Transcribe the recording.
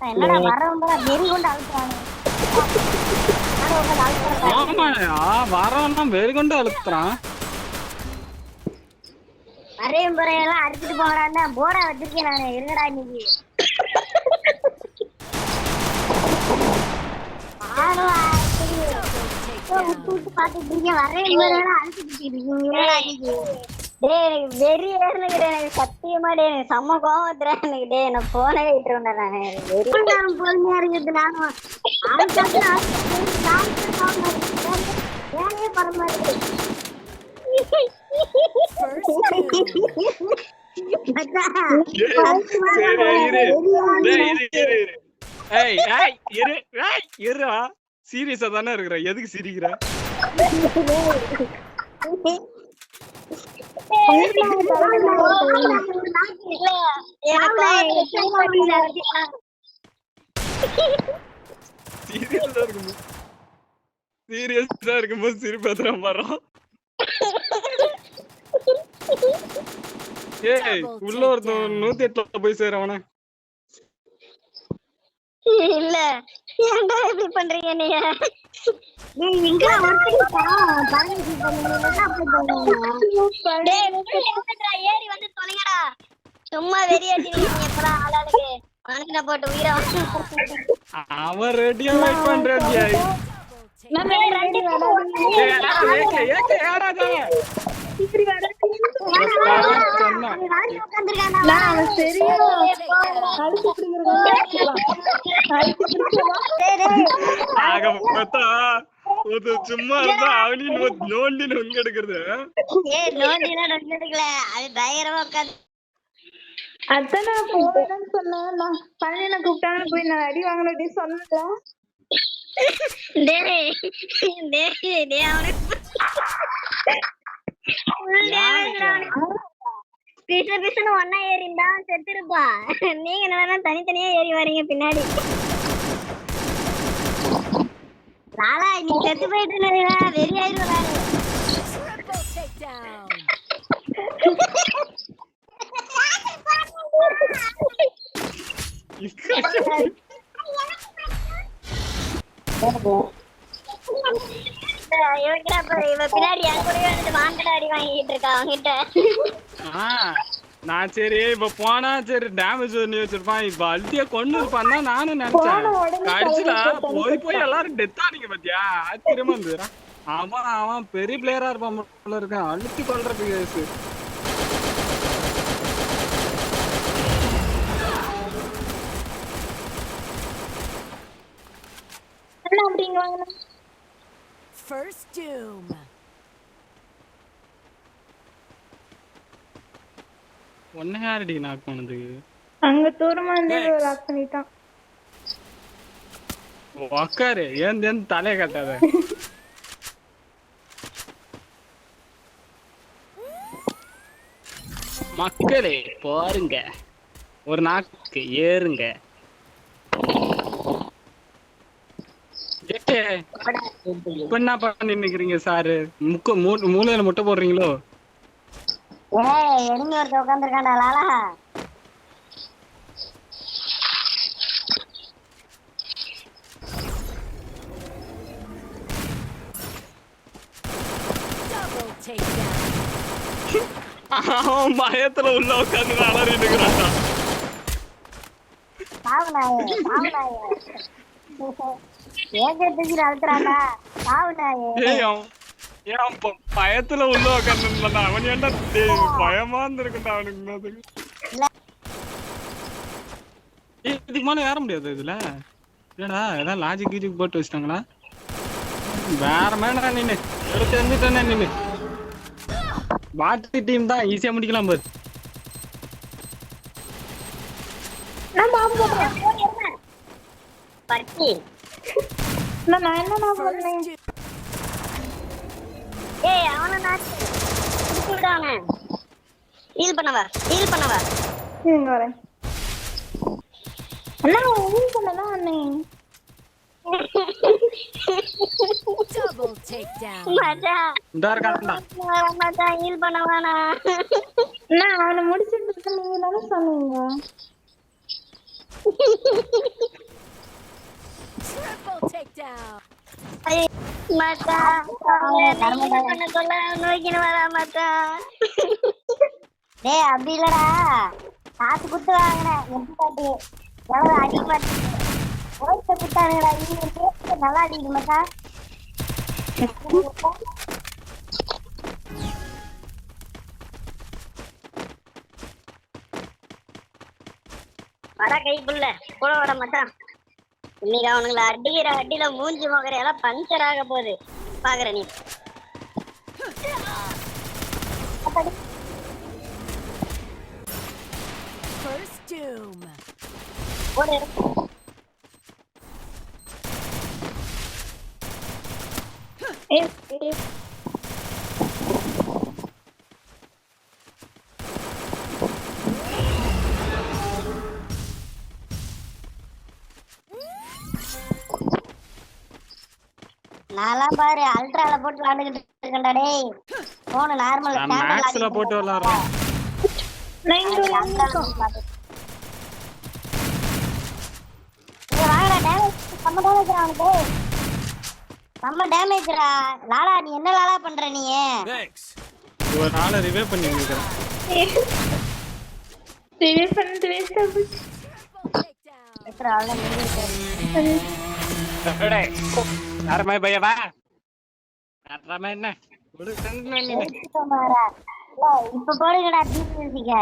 என்னடா வரவங்க வெறி கொண்டு அழுத்துறானு ஆமாயா வரவன்னா வெறி கொண்டு அழுத்துறான். வரையும் புறையெல்லாம் அடிச்சுட்டு போங்கடான்னு போடா வச்சிருக்கேன் நானு. இருங்கடா இன்னைக்கு. விட்டு விட்டு பாத்துட்டு இருக்கேன். வரையும் புறையெல்லாம் அடிச்சுட்டு இருக்கீங்க டேய் எனக்கு வெறி ஏறுனுக்குது எனக்கு சத்தியமா டேய் எனக்கு செம்ம கோவம் வந்துடுறா எனக்கு டேய் நான் போனே விட்டுருவேன் நானு வெறி நான் பொறுமையா இருக்குது நானும் வேலையே பட மாட்டேங்குது சரி இரு. டேய், இரு இரு இரு. ஏய் ஏய் இரு ஏய் இருடா. சீரியஸா தானே இருக்கிற? எதுக்கு சிரிக்கிற? சீரியஸா இருக்கும்போது சீரியஸா இருக்கும்போது சிரிப்பத்திரம் வரோம் ஏய் உள்ள ஒருத்தன் நூத்தி எட்டுல போய் சேரவன இல்ல ஏன்டா இப்படி பண்றீங்க நீங்க ஏறி வந்து தொலைங்கடா சும்மா வெறியாட்டி நீங்க எப்பதான் ஆளாளுக்கு மனசுல போட்டு உயிரை அவன் ரெடியா வெயிட் ஆக சும்மா இருந்தா அவனையும் நோ- நோண்டி நொங்க எடுக்கிறது நோண்டி எடுக்கல அது தைரியமா உட்காந்து. சொன்னேன். நான் பழனியில கூப்பிட்டாங்க போய் நான் அடி வாங்கினே சொன்னல டேய் டேய் டேய் அவனுக்கு. பிசு பிசுன்னு ஒண்ணா ஏறி இருந்தா செத்துருப்பான் நீங்க என்னன்னா தனித்தனியா ஏறி வரீங்க பின்னாடி. நீ செத்து போயிட்டு வெறி ஆயிடுவ நானு Triple takedown. இவன்கிட்ட பாரு, இவன் பின்னாடி என் வந்துட்டு வாண்டடா அடி வாங்கிட்டு இருக்கா அவன்கிட்ட. ஆ, நான் சரி இப்ப போனா சரி டேமேஜ் பண்ணி வச்சிருப்பான். இப்ப அல்ட்டியா கொண்டு இருப்பான் தான் நானும் நினைச்சேன். கடைசியில போய் போய் எல்லாரும் டெத் ஆனீங்க பாத்தியா? ஆச்சரியமா இருந்துடா அவன் அவன் பெரிய பிளேயரா இருப்பான் இருக்கான் அழுத்தி கொள்றதுக்கு கேசு ஒன்ன யாரடி நாக் பண்ணது. அங்க தூரமா இருந்து லாக் பண்ணிட்டான். உக்காரு. ஏன் ஏன் தலைய கட்டாத? மக்களே பாருங்க. ஒரு நாக்கு ஏறுங்க. இப்ப என்ன பண்ணி நிக்கிறீங்க சாரு? முக்க மூ- மூலையில முட்டை போடுறீங்களோ? ஏய் எங்க ஒருத்த உட்காந்துருக்காண்டா லாலா. அவன் பயத்துல உள்ள உட்காந்து அலறிட்டு ஏங்க தூக்கி அழுத்துறாண்டா சாவுனாயே ஏய் அவன் ஏன் பயத்துல உள்ள உட்காந்து அவன் ஏன்டா பயமா இருந்திருக்குண்டா அவனுக்கு இதுக்கு மேல ஏற முடியாது இதுல. ஏடா ஏதாவது லாஜிக் கீஜிக் போட்டு வச்சிட்டாங்களா? வேற மேடா நின்னு. எடுத்து வந்துட்டேனே நின்னு. பாட்டு டீம் தான் ஈஸியா முடிக்கலாம் பாரு. நான் என்ன நான். ஏய் அவன நாச்சு விடானே ஹீல் பண்ணவா? ஹீல் பண்ணவா? இங்க வரேன். அண்ணா ஹீல் பண்ணலாம் அண்ணே. Double பண்ணவானா நான் அவன முடிச்சிட்டு நீங்க தான சொன்னீங்க. பண்ண சொல்ல நோக்கின்னு டேய் அப்படி இல்லடா. காசு குத்து வாங்கினேன் எப்படி பாட்டு எவ்வளவு அடிக்க மாட்டேன் ஓய்த்த நல்லா அடிக்குது மச்சான் வர கைக்குள்ள கூட வர மாட்டான் இன்னைக்கு அவனுங்களை அடிக்கிற அடியில மூஞ்சி முகர எல்லாம் பஞ்சர் ஆக போகுது. பாக்குற நீ. ஒரு நான்லாம் பாரு அல்ட்ரால போட்டு விளாண்டுகிட்டு இருக்கேன்டா டேய். போன நார்மல் நான் மேக்ஸ்ல போட்டு இங்க இருக்கோம். வாங்கடா டேமேஜ் செம்ம டேமேஜ் அவனுக்கு செம்ம டேமேஜ்ரா லாலா நீ என்ன லாலா பண்ற நீ? ஒரு நாளை ரிவே பண்ணி நிக்கிறேன் Revive பண்ணது waste ஆ போச்சு. Triple takedown. எத்தனை ஆளு முடிவு யாரமே பையவா யாரமே என்ன. இப்ப போடுங்கடா மியூசிக்க.